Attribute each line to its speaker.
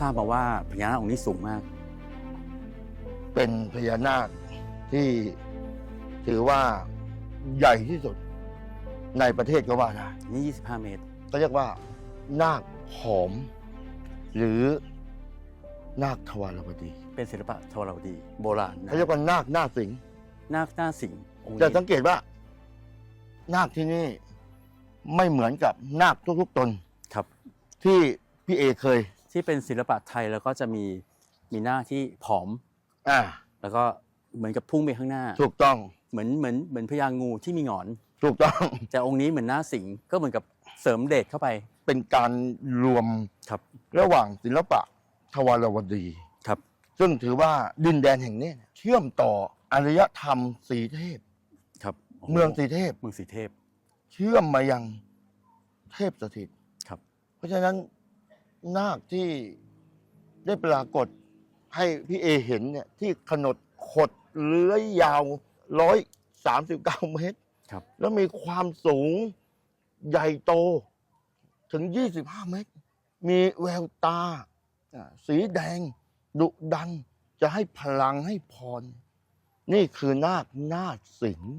Speaker 1: ทราบมาว่าพญานาคองค์นี้สูงมาก
Speaker 2: เป็นพญานาคที่ถือว่าใหญ่ที่สุดในประเทศก็ว่าได้
Speaker 1: นี่ 25 เมตร
Speaker 2: ก็เรียกว่า นาคหอม หรือนาคทวารวดี
Speaker 1: เป็นศิลปะทวารวดี โบราณนะ
Speaker 2: เขาเรียกว่านาคหน้าสิง
Speaker 1: นาคหน้าสิงห์องค์
Speaker 2: แต่
Speaker 1: นี้
Speaker 2: สังเกตว่า นาคที่นี่ไม่เหมือนกับนาคทุกๆตน
Speaker 1: ครับ
Speaker 2: ที่พี่เอเคย
Speaker 1: ที่เป็นศิลปะไทยแล้วก็จะมีมีหน้าที่ผอม
Speaker 2: อ่า
Speaker 1: แล้วก็เหมือนกับพุ่งไปข้างหน้า
Speaker 2: ถูกต้อง
Speaker 1: เหมือนเหมือนเหมือนพญางูที่มีหงอน
Speaker 2: ถูกต้อง
Speaker 1: แต่องค์นี้เหมือนหน้าสิงห์ก็เหมือนกับเสริมเดชเข้าไป
Speaker 2: เป็นการรวม
Speaker 1: ครับ
Speaker 2: ระหว่างศิลปะทวารวดี
Speaker 1: ครับ
Speaker 2: ซึ่งถือว่าดินแดนแห่งนี้เนี่ยเชื่อมต่ออารยธรรมสีเทพ
Speaker 1: ครับโโห
Speaker 2: เมืองสีเทพ
Speaker 1: เมืองสีเทพ
Speaker 2: เชื่อมมายังเทพสถิต
Speaker 1: ครับ
Speaker 2: เพราะฉะนั้น นาคที่ได้ปรากฏให้พี่เอเห็นเนี่ยที่ขนดขดเลื้อยยาวร้อยสามสิบเก้าเมตร
Speaker 1: ครับ
Speaker 2: แล้วมีความสูงใหญ่โตถึง25เมตร มีแววตาอ่าสีแดง ดุดัน จะให้พลังให้พร นี่คือนาคนาคสิงห์